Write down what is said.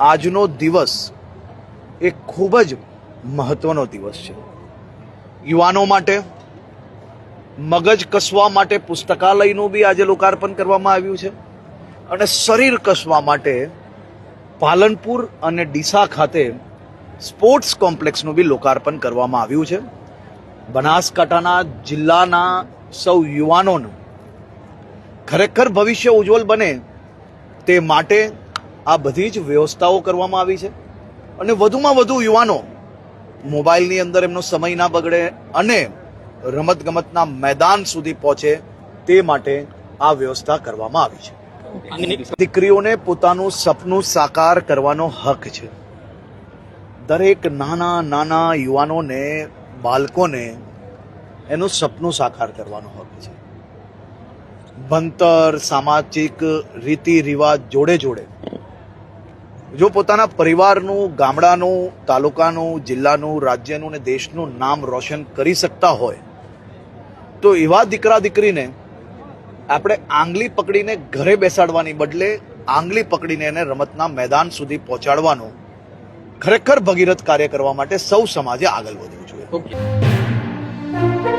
આજનો દિવસ એ ખૂબ જ મહત્વનો દિવસ છે. યુવાનો માટે, મગજ કસવા માટે પુસ્તકાલયનું બી આજે લોકાર્પણ કરવામાં આવ્યું છે. અને શરીર કસવા માટે પાલનપુર અને ડીસા ખાતે સ્પોર્ટ્સ કોમ્પ્લેક્સનું બી લોકાર્પણ કરવામાં આવ્યું છે. બનાસકાંઠાના જિલ્લાના સૌ યુવાનોનું ખરેખર ભવિષ્ય ઉજ્જવલ બને તે માટે આ બધી જ વ્યવસ્થાઓ કરવામાં આવી છે. અને વધુમાં વધુ યુવાનો મોબાઈલની અંદર એમનો સમય ના બગડે અને રમતગમતના મેદાન સુધી પહોંચે તે માટે આ વ્યવસ્થા કરવામાં આવી છે. દીકરીઓને પોતાનું સપનું સાકાર કરવાનો હક છે. દરેક નાના નાના યુવાનોને બાળકોને એનું સપનું સાકાર કરવાનો હક છે. ભણતર સામાજિક રીતિ રિવાજ જોડે જોડે જો પોતાના પરિવારનું, ગામડાનું, તાલુકાનું, જિલ્લાનું, રાજ્યનું ને દેશનું નામ રોશન કરી શકતા હોય, તો એવા દીકરા દીકરીને આપણે આંગલી પકડીને ઘરે બેસાડવાની બદલે આંગલી પકડીને એને રમતના મેદાન સુધી પહોંચાડવાનું ખરેખર ભગીરથ કાર્ય કરવા માટે સૌ સમાજે આગળ વધવું જોઈએ.